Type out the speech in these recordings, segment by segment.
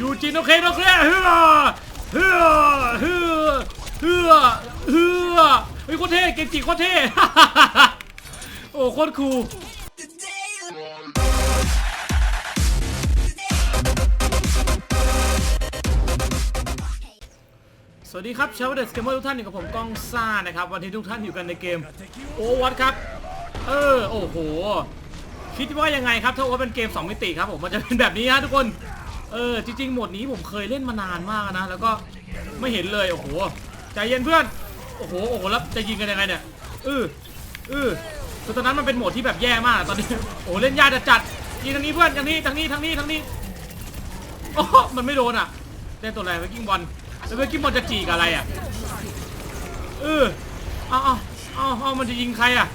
ยูจินโอเคโอเคเฮือเฮือเฮือเฮือเฮือเฮ้ยโคตรเท่เกจิโคตรเท่โอ้โคตรคูลสวัสดีครับชาวเดสเกมเมอร์ทุกท่านอยู่กับผมก้องซ่านะครับ วันนี้ทุกท่านอยู่กันในเกมโอวัตครับ เออ โอ้โห คิดว่ายังไงครับ ถ้าว่าเป็นเกม 2 มิติครับผมมันจะเป็นแบบนี้ฮะทุกคน เออจริงๆโหมดนี้ผมเคยเล่นมานานมากนะแล้วก็ไม่เห็นเลยโอ้โหใจเย็นเพื่อนโอ้โหโอ้โหแล้วจะยิงกันยังไงเนี่ยเออเออคือตอนนั้นมันเป็นโหมดที่แบบแย่มากตอนนี้โอ้เล่นยากจะจัดยิงทางนี้เพื่อนทางนี้ทางนี้ทางนี้ทางนี้โอ้มันไม่โดนอะเล่นตัวอะไรไปกิ้งบอลแล้วไปกิ้งบอลจะจีกับอะไรอะเออเอาเอาเอาเอามันจะยิงใครอะ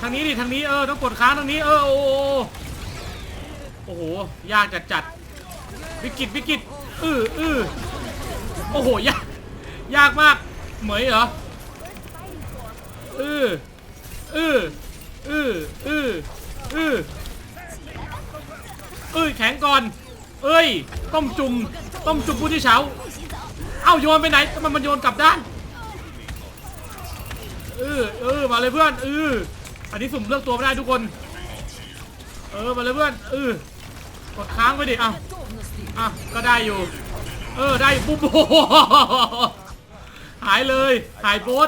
ทางนี้ดิทางนี้เออต้องกดค้างทางนี้เออโอ้โหโอ้โหยากจัดจัด วิกฤตวิกฤตเออเออโอ้โหยากยากมาก เหมยเหรอเออเออเออเออเออเอ้ยแข็งก่อน เอ้ย ต้มจุ่มต้มจุ่มผู้ที่เฉาเอ้าโยนไปไหนทำไมมันโยนกลับด้านเออเออมาเลยเพื่อนเอออันนี้สุ่มเลือกตัวไม่ได้ทุกคน เออมาเลยเพื่อนเออกดค้างไปดิอะ อะก็ได้อยู่ เออได้ปุ๊บโอ้โหหายเลยหายโพส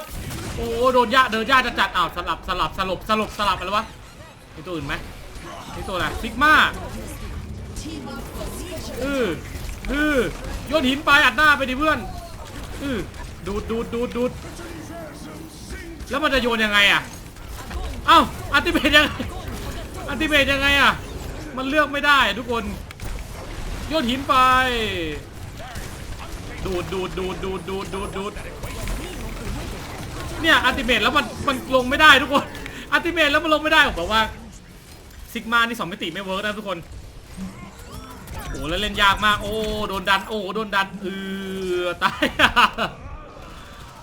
โอ้โหโดนยาเดินยาจะจัดอ้าวสลับสลับสลบสลบสลับอะไรวะมีตัวอื่นไหมมีตัวอะไรซิกมาเออเออโยนหินไปอัดหน้าไปดิเพื่อนเออดูดดูดดูดดูดแล้วมันจะโยนยังไงอะเอ้าอันติเมตยังไงอันติเมตยังไงอะมันเลือกไม่ได้ทุกคน โยนหินไป ดูดดูดดูดดูดดูดดูดดูดเนี่ยอัติเมตแล้วมันมันลงไม่ได้ทุกคนอัติเมตแล้วมันลงไม่ได้ผมบอกว่าซิกมานี่สองมิติไม่เวิร์กนะทุกคนโอ้แล้วเล่นยากมากโอ้โดนดันโอ้โดนดันเออตาย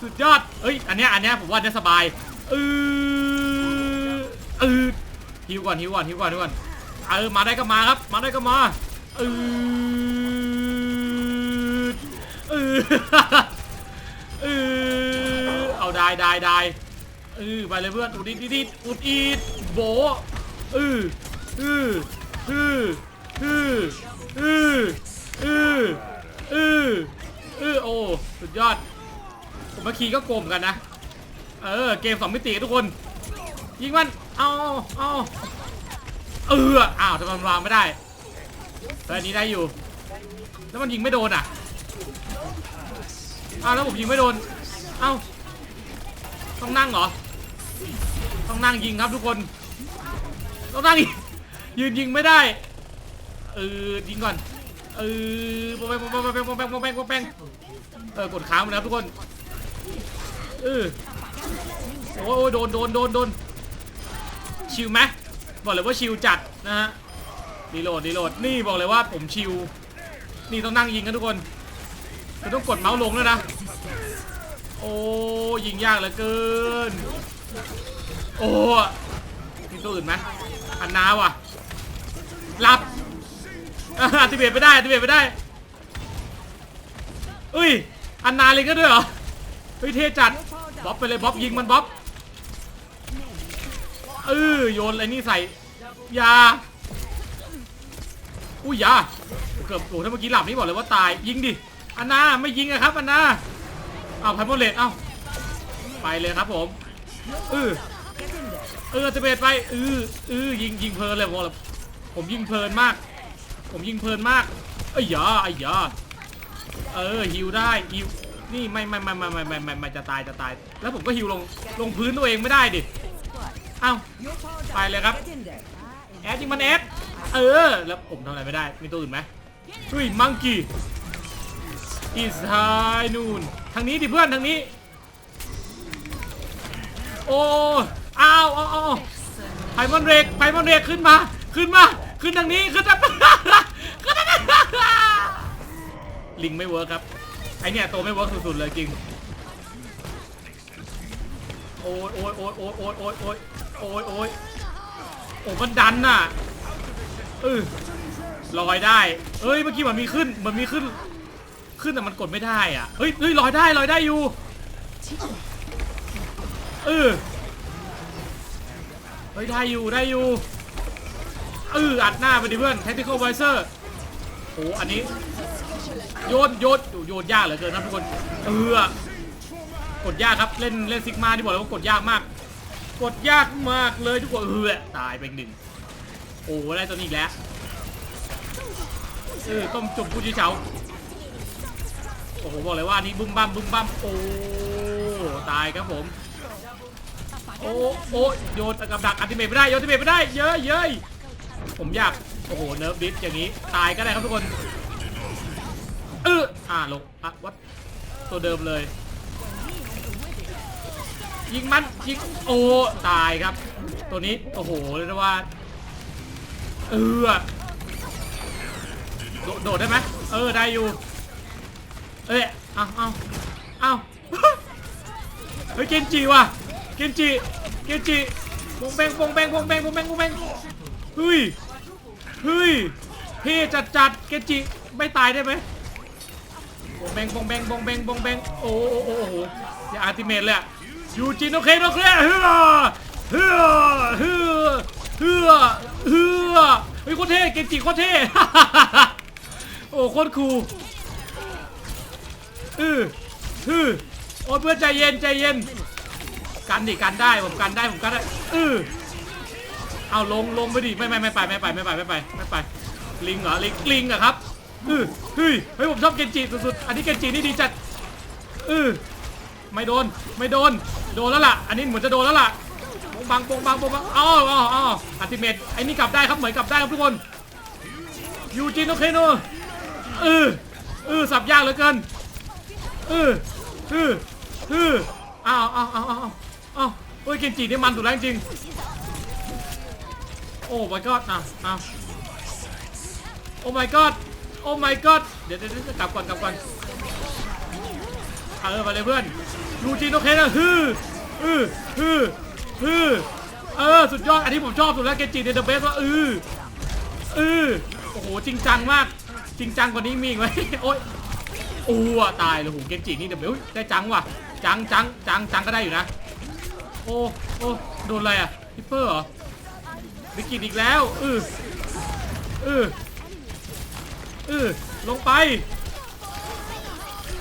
สุดยอดเอ้ยอันเนี้ยอันเนี้ยผมว่าจะสบายเออเออฮิวก่อนฮิวก่อนฮิวก่อนฮิวก่อนเออมาได้ก็มาครับ มาได้ก็มา ออเออเออเอาได้ได้ได้เออไปเลยเพื่อนอุดอิดอิดอุดอีดโบเออเออเออเออเออเออเออเอโอ้สุดยอดผมมาขี่ก็โกมกันนะ เออ เกมสองมิติทุกคน ยิงมัน เอาเอาเอออ้าวทำไมวางไม่ได้ แต่อันนี้ได้อยู่ แล้วมันยิงไม่โดนอะอ้าวแล้วผมยิงไม่โดน เอ้า ต้องนั่งเหรอ ต้องนั่งยิงครับทุกคน ต้องนั่งยืนยิงไม่ได้ เออยิงก่อน เออปงแปงปงแปงปงแปงปงแปงปองแปงเออกดค้างไปแล้วทุกคน เออโอ้ยโดนโดนโดนโดนชิวไหมบอกเลยว่าชิวจัดนะฮะ ดีโหลดดีโหลดนี่บอกเลยว่าผมชิว นี่ต้องนั่งยิงกันทุกคนจะต้องกดเมาส์ลงด้วยนะ โอ้ยิงยากเหลือเกิน โอ้มีตัวอื่นไหมอันนาว่ะหลับอัติเบตไม่ได้อัติเบตไม่ได้เอ้ยอันนาเลยก็ด้วยเหรอเฮ้ยเทจัดบ๊อบไปเลยบ๊อบยิงมันบ๊อบเออโยนอะไรนี่ใส่ยา อุ้ยยาเกือบโอ้ถ้าเมื่อกี้หลับนี่บอกเลยว่าตายยิงดิอันนาไม่ยิงอะครับอันนาเอาพันโมเลตเอาไปเลยครับผมเออเออจะเบตไปเออเออยิงยิงเพลินเลยบอกเลยผมยิงเพลินมาก ผมยิงเพลินมากไอ้ยาไอ้ยยาเออฮิวได้ฮิวนี่ไม่ไม่ไม่ไม่ไม่ไม่ไม่ไม่จะตายจะตาย แล้วผมก็ฮิวลงลงพื้นตัวเองไม่ได้ดิเอ้าไปเลยครับแอดยิงมันแอด เออ แล้วผมทำอะไรไม่ได้ มีตัวอื่นไหมเฮ้ยมังกี้อีสไฮนูนทางนี้ดิเพื่อนทางนี้ โอ้อ้าวอ้าวอ้าวไพมอนเรกไพมอนเรกขึ้นมา ขึ้นมา ขึ้นทางนี้ ขึ้นทางขึ้นทางลิงไม่เวิร์คครับ ไอเนี่ยตัวไม่เวิร์กสุดๆเลยจริง โอ้ยโอ้ยโอ้ยโอ้ยโอ้ยโอ้ยโอ้ยโอ้ยโอ้ยโอ้มันดันน่ะ เออลอยได้ เอ้ยเมื่อกี้มันมีขึ้น มันมีขึ้น ขึ้นแต่มันกดไม่ได้อะเฮ้ยเฮ้ยลอยได้ลอยได้อยู่เออเฮ้ยได้อยู่ได้อยู่เอออัดหน้าไปดิเพื่อน tactical visor โอ้อันนี้โยนโยนโยนยากเหลือเกินนะทุกคนเออกดยากครับเล่นเล่นซิกมาที่บอกเลยว่ากดยากมาก กดยากมากเลยทุกคนเออตายไปหนึ่ง โอ้ได้ตัวนี้อีกแล้วเออต้มจุ่มผู้ชี้เฉาโอ้โหบอกเลยว่านนี้บึ้มบั้มบึ้มบั้มโอ้ตายครับผมโอ้โอ้โยนกับดักอัติเมทไม่ได้โยนอัติเมทไม่ได้เยอะเย้ยผมอยากโอ้โหเนิร์ฟดิสอย่างนี้ตายก็ได้ครับทุกคนเอออ่าลงอะวัดตัวเดิมเลย ยิงมันยิงโอ้ตายครับ ตัวนี้โอ้โหเรียกว่า เออโดดได้ไหมเออได้อยู่ เอ้ยเอาเอาเอาเฮ้ยเกนจิว่ะเกนจิเกนจิปงแบงปงแบงปงแบงปงแบงปงแบงเฮ้ยเฮ้ยเท่จัดจัดเกนจิไม่ตายได้ไหมปงแบงปงแบงปงแบงปงแบงโอ้โอ้โอ้โหอย่าอัลติเมทเลยอะยูจินโอเคโอเคเฮือเฮือเฮือเฮือ เฮือเฮ้ยโคตรเท่เกจิโคตรเท่โอ้โคตรคูลอืออือโอ้เพื่อนใจเย็นใจเย็นกันดิกันได้ผมกันได้ผมกันได้อือเอาลงลงไปดิไม่ไม่ไม่ไปไม่ไปไม่ไปไม่ไปไม่ไปลิงเหรอลิงลิงเหรอะครับอือเฮ้ยเฮ้ยผมชอบเกนจิสุดๆอันนี้เกนจินี่ดีจัดอือไม่โดนไม่โดนโดนแล้วล่ะ อันนี้เหมือนจะโดนแล้วล่ะ บังปงบังปงบังอ๋ออ๋ออ๋ออัติเมตไอ้นี่กลับได้ครับเหมือนกลับได้ครับทุกคนยูจินโอเคโนเออเออสับยากเหลือเกินเออเออเอออ้าวอ้าวอ้าวอ้าวอ้าวเฮ้ยเกนจินี่มันสุดแล้วจริงโอ้ my god อ้าวอ้าวโอ้ my god โอ้ my god เดี๋ยวเดี๋ยวเดี๋ยวกลับก่อนกลับก่อนเออมาเลยเพื่อนยูจินโอเคนะฮือฮือฮือ ฮือเออสุดยอด อันนี้ผมชอบสุดแล้วเกจิในเดอะเบสว่าเออเออโอ้โหจริงจังมาก จริงจังกว่านี้มีอีกไหมโอ๊ยอู้ตายเลยโหเกจินี่เดี๋ยวเฮ้ยได้จังว่ะจังจังจังจังก็ได้อยู่นะ โอ้โอ้โดนอะไรอะฮิปเปอร์เหรอวิกฤตอีกแล้วเออเออเออลงไป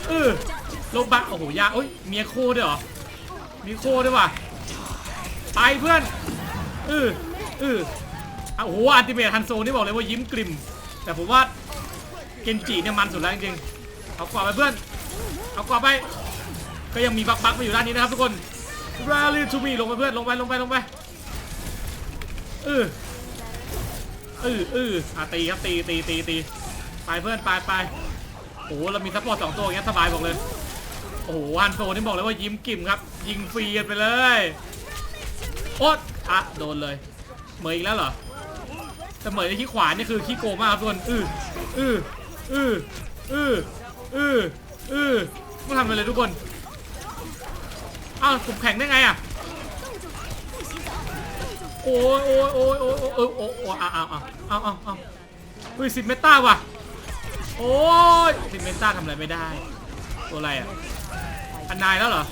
เออลงไปโอ้โหยาโอ้ยเมียโคด้วยเหรอมีโคด้วยว่ะ ไปเพื่อนเออเอออะโอ้โหอันติเมทฮันโซนี่บอกเลยว่ายิ้มกลิ่มแต่ผมว่าเกนจิเนี่ยมันสุดแล้วจริงๆเอากว่าไปเพื่อน เอากว่าไป ก็ยังมีบักบักมาอยู่ด้านนี้นะครับทุกคน rally to me ลงไปเพื่อนลงไปลงไปลงไปเออเออเอออะตีครับตีตีตีตีไปเพื่อนไปไปโอ้โหเรามีซัพพอร์ตสองตัวอย่างเงี้ยสบายบอกเลย โอ้โหฮันโซนี่บอกเลยว่ายิ้มกิ่มครับ ยิงฟรีไปเลย โอ๊ตอะโดนเลยเหมยอีกแล้วเหรอแต่เหมยในขี้ขวานี่คือขี้โกงมากครับทุกคนอืออืออืออืออืออือไม่ทำอะไรเลยทุกคนอ้าวผมแข่งได้ไงอะโอ้ยโอ้ยโอ้ยโอ้ยโอ้ยโอ้ยโอ้ยอ้าวอ้าวอ้าวอ้าวอ้าวอ้าวเฮ้ยสิบเมตาว่ะโอ้ยสิบเมตาทำอะไรไม่ได้ ตัวอะไรอะอันนายแล้วเหรอ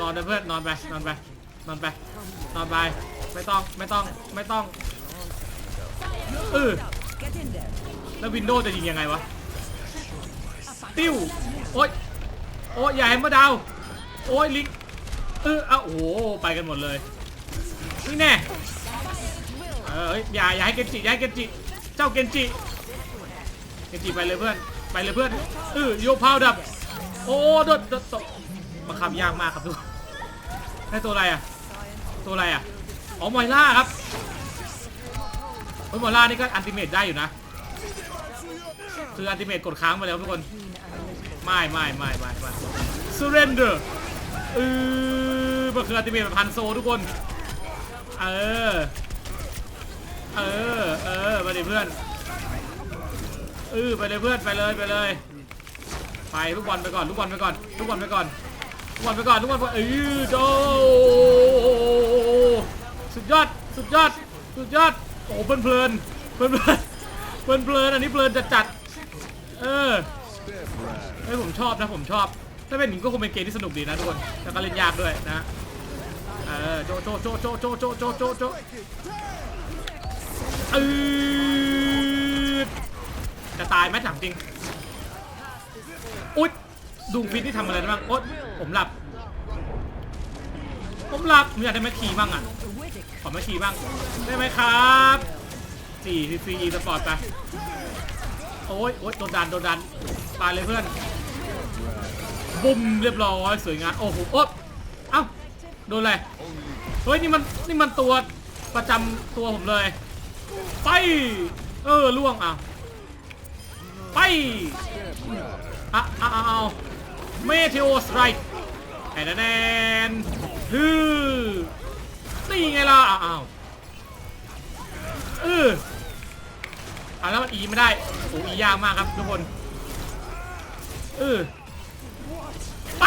นอนไปเพื่อนนอนไปนอนไป นอนไปนอนไป ไม่ต้อง ไม่ต้อง ไม่ต้อง เออ แล้ววินโดว์จะยิงยังไงวะ ติ้ว โอ๊ย โอ๊ย อย่าให้มาดาว โอ๊ย ลิง เออเอาโอ้โห ไปกันหมดเลย นี่แน่ เออเฮ้ยอย่า อย่าให้เกนจิ อย่าให้เกนจิ เจ้าเกนจิ เกนจิไปเลยเพื่อน ไปเลยเพื่อน เออโยพาวดับ โอ้โดดโดดตกมาคำยากมากครับทุกคนได้ตัวอะไรอะ ตัวอะไรอะอ๋อมอยล่าครับมอยล่านี่ก็อันติเมตได้อยู่นะ คืออันติเมตกดค้างมาแล้วทุกคน ไม่ไม่ไม่ไม่ไม่ surrender เออมันคืออันติเมตแบบพันโซทุกคน เออ เออ เออไปดิเพื่อนเออไปเลยเพื่อนไปเลยไปเลย ไปลูกบอลไปก่อนลูกบอลไปก่อนลูกบอลไปก่อนลูกบอลไปก่อนลูกบอลไปอนเออโด สุดยอด สุดยอด สุดยอด โอ้เพลินเพลินเพลินเพลินเพลินเพลินอันนี้เพลินจัดจัด เออเฮ้ยผมชอบนะผมชอบ ถ้าเป็นอย่างก็คงเป็นเกมที่สนุกดีนะทุกคนแล้วก็เล่นยากด้วยนะเออโจโจโจโจโจโจโจโจโจอืดจะตายไหมถามจริงอุ๊ยดูฟิตที่ทำอะไรได้บ้างโอ๊ยผมหลับ ผมหลับผมอยากได้แมคคีบ้างอะ ขอมคคีบ้าง ได้ไหมครับสี่ซีซีอีสปอร์ตไป โอ้ยโอ้ยโดนดัน โดนดัน ตายเลยเพื่อน บุ้มเรียบร้อย สวยงาม โอ้โหโอ๊ยเอ้า โดนอะไร เฮ้ย นี่มัน นี่มันตัวประจำตัวผมเลย ไป เออ ล่วงอะไปอะอะอะเอาเมเทโอสไตร์แอนแนนฮือ นี่ไงล่ะอ้าวอ้าวเอออะแล้วมันอีไม่ได้โอ้อียากมากครับทุกคนเออไป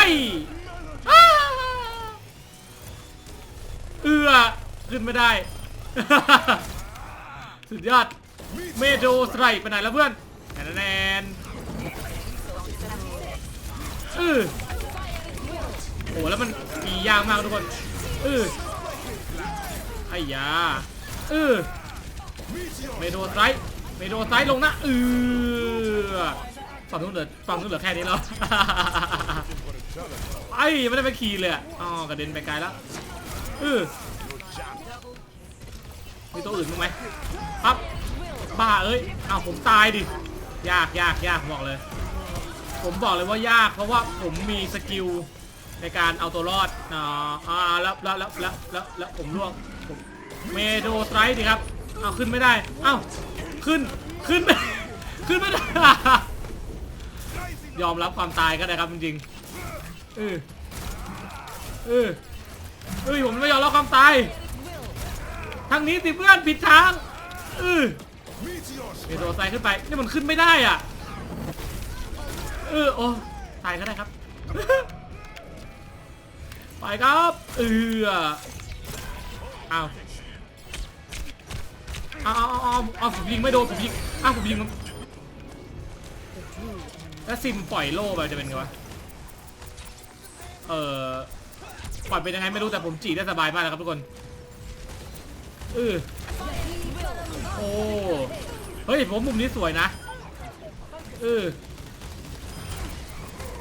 เอือขึ้นไม่ได้ สุดยอด เมโทสไตร์ไปไหนแล้วเพื่อนแอนแนนเออโอ้แล้วมันมียากมากทุกคนเออ ไอ้ยาเออเมโดไซต์เมโดไซต์ลงนะเออฝั่งนู้นเหลือฝั่งนู้นเหลือแค่นี้แล้วไอ้ไม่ได้ไปขี่เลยอ๋อกระเด็นไปไกลแล้วเออมีตัวอื่นบ้งไหมครับบ้าเอ้ยอ้าวผมตายดิยากยากยากบอกเลย ผมบอกเลยว่ายาก เพราะว่าผมมีสกิลในการเอาตัวรอดอ่าอ่าแล้วแล้วแล้วแล้วแล้วผมร่วง เมโดสไตร์ดิครับเอาขึ้นไม่ได้ เอ้าขึ้นขึ้นไม่ขึ้นไม่ได้ยอมรับความตายก็ได้ครับจริงๆเออเออเอ้ยผมไม่ยอมรับความตายทางนี้สิเพื่อนผิดทางเออเมโดสไตร์ขึ้นไปนี่มันขึ้นไม่ได้อะเออโอ้ตายก็ได้ครับไปครับเออเอา เอาเอาเอาเอาเอาผมยิงไม่โดนผมยิงอ้าวผมยิงมันแล้วซิมปล่อยโล่ไปจะเป็นไงวะเออปล่อยเป็นยังไงไม่รู้แต่ผมจีได้สบายมากแล้วครับทุกคนเออโอ้เฮ้ยผมมุมนี้สวยนะเออ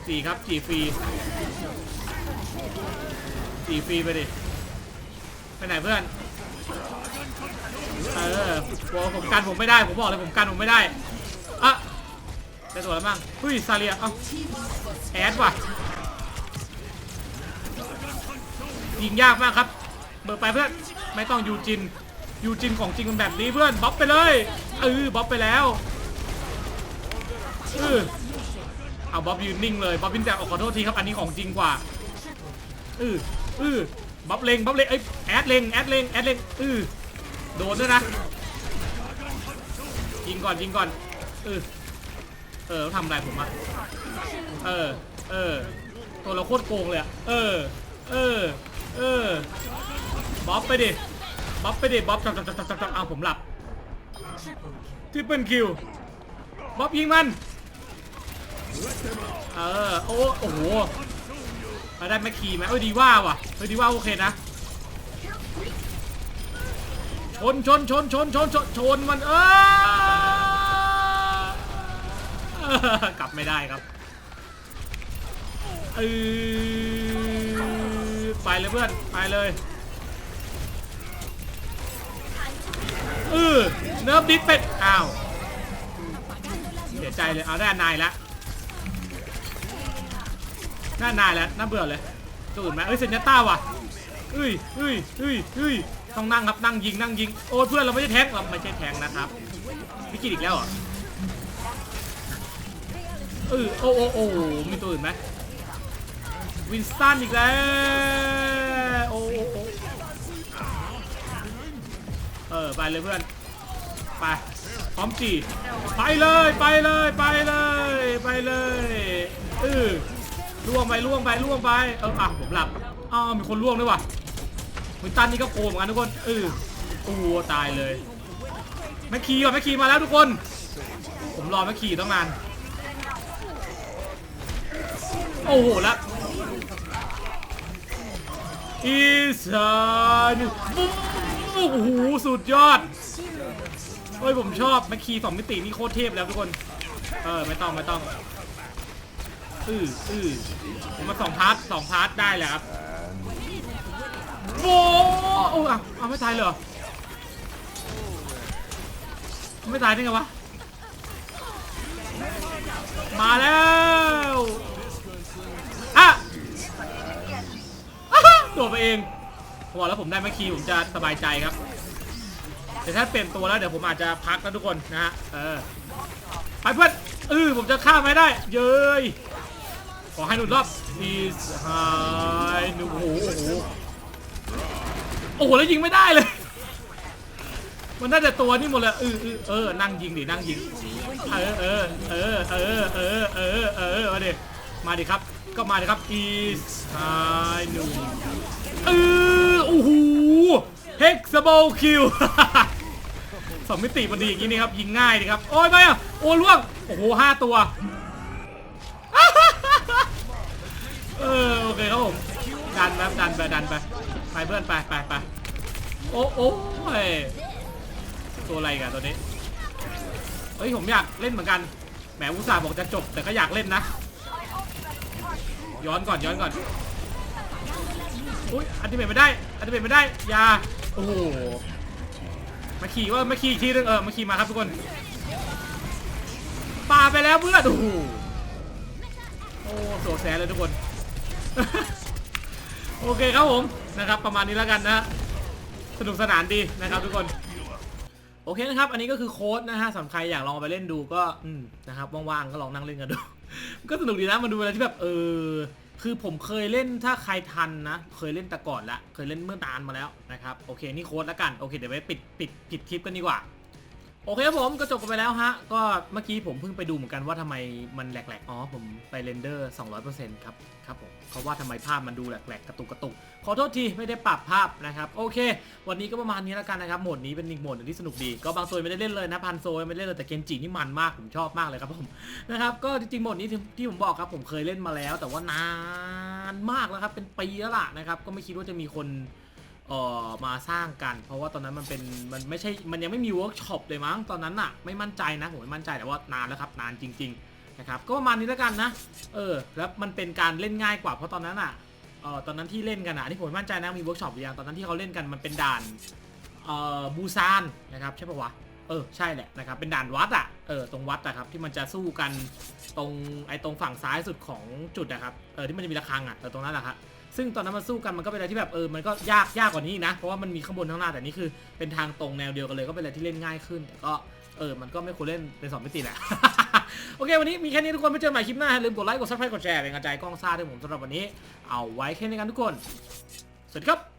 จีครับจีฟรีจีฟรีไปดิไปไหนเพื่อน เออผมกันผมไม่ได้ ผมบอกเลยผมกันผมไม่ได้อะได้ตัวแล้วมั้งเฮ้ยซาเลียเอ้าแอดว่ะยิงยากมากครับ เบิร์ไปเพื่อนไม่ต้องยูจินยูจินของจริงมันแบบนี้เพื่อนบ๊อบไปเลยเออบ๊อบไปแล้วเออเอาบ๊อบยืนนิ่งเลยบ๊อบวินแต่ขอโทษทีครับอันนี้ของจริงกว่าอืออืออบ๊อบเลงบ๊อบเลงเอ้ยแอดเลงแอดเลงแอดเลงเออ โดนด้วยนะ ยิงก่อนยิงก่อน เออ เออทำอะไรผมอะเออ เออ ตัวเราโคตรโกงเลยอะเออ เออ เออ บ๊อบไปดิ บ๊อบไปดิ บ๊อบจับจับจับจับจับเอาผมหลับทริปเปิลคิว บ๊อบยิงมัน เออ โอ้โอ้โหมาได้แม็กคีไหมเอ้ยดีว่าว่ะเฮ้ยดีว่าโอเคนะ ชนชนชนชนชนชนชนมันเออกลับไม่ได้ครับเออไปเลยเพื่อนไปเลยเออเนิร์ฟดิสเป็ดอ้าวเสียใจเลยเอาได้นายละน่านายแล้วน่าเบื่อเลยตัวอื่นไหมเอ้ยเซนยาต้าว่ะเอ้ยเอ้ยเอ้ยเอ้ย ต้องนั่งครับนั่งยิงนั่งยิงโอ้ยเพื่อนเราไม่ใช่แท็กเราไม่ใช่แทงนะครับพี่กินอีกแล้วเหรอเออโอ้โอ้โอ้มีตัวอื่นไหมวินสตันอีกแล้วโอ้โอ้โอ้เออไปเลยเพื่อนไปพร้อมจีไปเลยไปเลยไปเลยไปเลยเออล่วงไปล่วงไปล่วงไปเอออะผมหลับอ้าวมีคนล่วงด้วยว่ะ วินตันนี่ก็โกงเหมือนกันทุกคนเออโอ้โหตายเลยแม็กคีก่อนแม็กคีมาแล้วทุกคน ผมรอแม่ขี่ต้องนาน โอ้โหแล้วอีสานโอ้โหสุดยอดเฮ้ยผมชอบแมคคีสองมิตินี่โคตรเทพแล้วทุกคน เออไม่ต้องไม่ต้อง อืออือผมมาสองพาร์ทสองพาร์ทได้แล้วครับ โอ้โอ้อาเอาไม่ตายเลยเหรอไม่ตายได้ไงวะ มาแล้วอะตัวไปเองผมบอกแล้วผมได้แมคคีผมจะสบายใจครับ แต่ถ้าเปลี่ยนตัวแล้วเดี๋ยวผมอาจจะพักนะทุกคนนะฮะ เออ ไปเพื่อนเออผมจะฆ่าไม่ได้ เย้ย ขอให้หนุนรอบ is high หนูโอ้โห โอ้โหแล้วยิงไม่ได้เลย มันน่าจะตัวนี่หมดเลยเออเออเออนั่งยิงดินั่งยิงเออเออเออเออเออเออเออมาดิมาดิครับ ก็มาดิครับ is high หนูเออโอ้โห hexable kill สองมิติมันดีอย่างนี้นี่ครับยิงง่ายดีครับ โอ้ยไม่อะโอ้ล่วงโอ้โหห้าตัวเออโอเคครับผมดันนะดันไปดันไป เพื่อนไปไปไปโอ้โอ้ยตัวอะไรกันตัวนี้เฮ้ยผมอยากเล่นเหมือนกันแหมอุตส่าห์บอกจะจบแต่ก็อยากเล่นนะ ย้อนก่อนย้อนก่อนอุ้ยอันติเมตไม่ได้อันติเมตไม่ได้อยาโอ้โหมาขี่ว่ามาขี่อีกทีนึงเออมาขี่มาครับทุกคนปาไปแล้วเพื่อนโอ้โหโอ้โสแสนเลยทุกคน โอเคครับผม นะครับประมาณนี้แล้วกันนะสนุกสนานดีนะครับทุกคน โอเคนะครับ อันนี้ก็คือโค้ดนะฮะสำหรับใครอยากลองเอาไปเล่นดูก็นะครับว่างๆก็ลองนั่งเล่นกันดู ก็สนุกดีนะมันดูอะไรที่แบบเออคือผมเคยเล่นถ้าใครทันนะ เคยเล่นแต่ก่อนละเคยเล่นเมื่อนานมาแล้วนะครับโอเคนี่โค้ดแล้วกันโอเคเดี๋ยวไปปิดปิดปิดคลิปกันดีกว่า โอเคครับผมก็จบกันไปแล้วฮะ ก็เมื่อกี้ผมเพิ่งไปดูเหมือนกันว่าทำไมมันแหลกๆ อ๋อ ผมไปเรนเดอร์ 200%ครับ ครับผมเขาว่าทำไมภาพมันดูแหลกๆ กระตุกกระตุก ขอโทษที ไม่ได้ปรับภาพนะครับ โอเค วันนี้ก็ประมาณนี้แล้วกันนะครับ โหมดนี้เป็นอีกโหมดหนึ่งที่สนุกดี ก็บางโซนไม่ได้เล่นเลยนะ พันโซนไม่ได้เล่นเลยแต่เกมจีนี่มันมาก ผมชอบมากเลยครับผม นะครับ ก็จริงๆ โหมดนี้ที่ที่ผมบอกครับผมเคยเล่นมาแล้ว แต่ว่านานมากแล้วครับ เป็นปีแล้วล่ะนะครับ ก็ไม่คิดว่าจะมีคน เอ่อมาสร้างกัน เพราะว่าตอนนั้นมันเป็นมันไม่ใช่มันยังไม่มีเวิร์กช็อปเลยมั้งตอนนั้นอะไม่มั่นใจนะผมไม่มั่นใจแต่ว่านานแล้วครับนานจริง ๆนะครับก็ประมาณนี้แล้วกันนะเออแล้วมันเป็นการเล่นง่ายกว่าเพราะตอนนั้นอะเออตอนนั้นที่เล่นกันอะอันนี่ผมไม่มั่นใจนะมีเวิร์กช็อปหรือยังตอนนั้นที่เขาเล่นกันมันเป็นด่านเอ่อบูซานนะครับใช่ปะวะเออใช่แหละนะครับเป็นด่านวัดอะเออตรงวัดอะครับที่มันจะสู้กันตรงไอ้ตรงฝั่งซ้ายสุดของจุดอะครับเออที่มันจะมีระฆังอะเออตรงนั้นแหละครับ ซึ่งตอนนั้นมันสู้กันมันก็เป็นอะไรที่แบบเออมันก็ยากยากกว่านี้อีกนะ เพราะว่ามันมีข้างบนข้างหน้าแต่นี่คือเป็นทางตรงแนวเดียวกันเลยก็เป็นอะไรที่เล่นง่ายขึ้นแต่ก็เออมันก็ไม่ควรเล่นเป็นสองมิติแหละ โอเค วันนี้มีแค่นี้ทุกคนไปเจอกันใหม่คลิปหน้าอย่าลืมกดไลค์กดซับสไครต์กดแชร์เป็นกำลังใจกล้องซ่าด้วยผมสำหรับวันนี้ เอาไว้แค่นี้กันทุกคน สวัสดีครับ